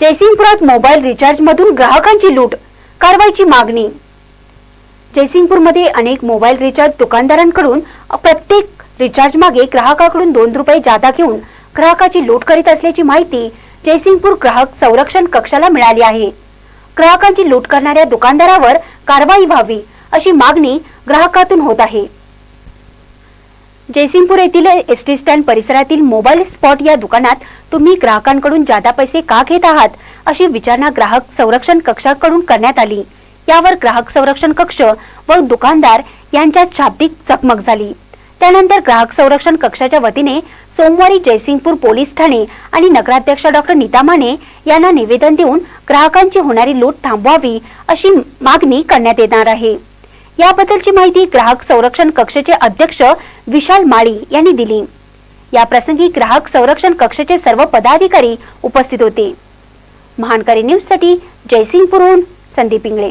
जयसिंगपुरात mobile recharge मधून ग्राहकांची लूट कारवाईची मागणी. जयसिंगपूरमध्ये अनेक मोबाईल रिचार्ज दुकानदारांकडून प्रत्येक रिचार्ज मागे ग्राहकाकडून दोन रुपये जादा घेऊन ग्राहकाची लूट करीत असल्याची माहिती जयसिंगपूर ग्राहक संरक्षण कक्षाला मिळाली आहे. ग्राहकांची लूट करणाऱ्या दुकानदारावर कारवाई व्हावी अशी मागणी ग्राहकातून होत आहे. जयसिंगपूर येथील एस टी स्टँड परिसरातील मोबाईल स्पॉट या दुकानात तुम्ही ग्राहकांकडून जादा पैसे का घेत आहात अशी विचारणा ग्राहक संरक्षण कक्षाकडून करण्यात आली. यावर ग्राहक संरक्षण कक्ष व दुकानदार यांच्यात शाब्दिक चकमक झाली. त्यानंतर ग्राहक संरक्षण कक्षाच्या वतीने सोमवारी जयसिंगपूर पोलीस ठाणे आणि नगराध्यक्ष डॉक्टर नीता माने यांना निवेदन देऊन ग्राहकांची होणारी लूट थांबवावी अशी मागणी करण्यात येणार आहे. याबद्दलची माहिती ग्राहक संरक्षण कक्षाचे अध्यक्ष विशाल माळी यांनी दिली. या प्रसंगी ग्राहक संरक्षण कक्षाचे सर्व पदाधिकारी उपस्थित होते. महानकारी न्यूजसाठी जयसिंगपूरहून संदीप इंगळे.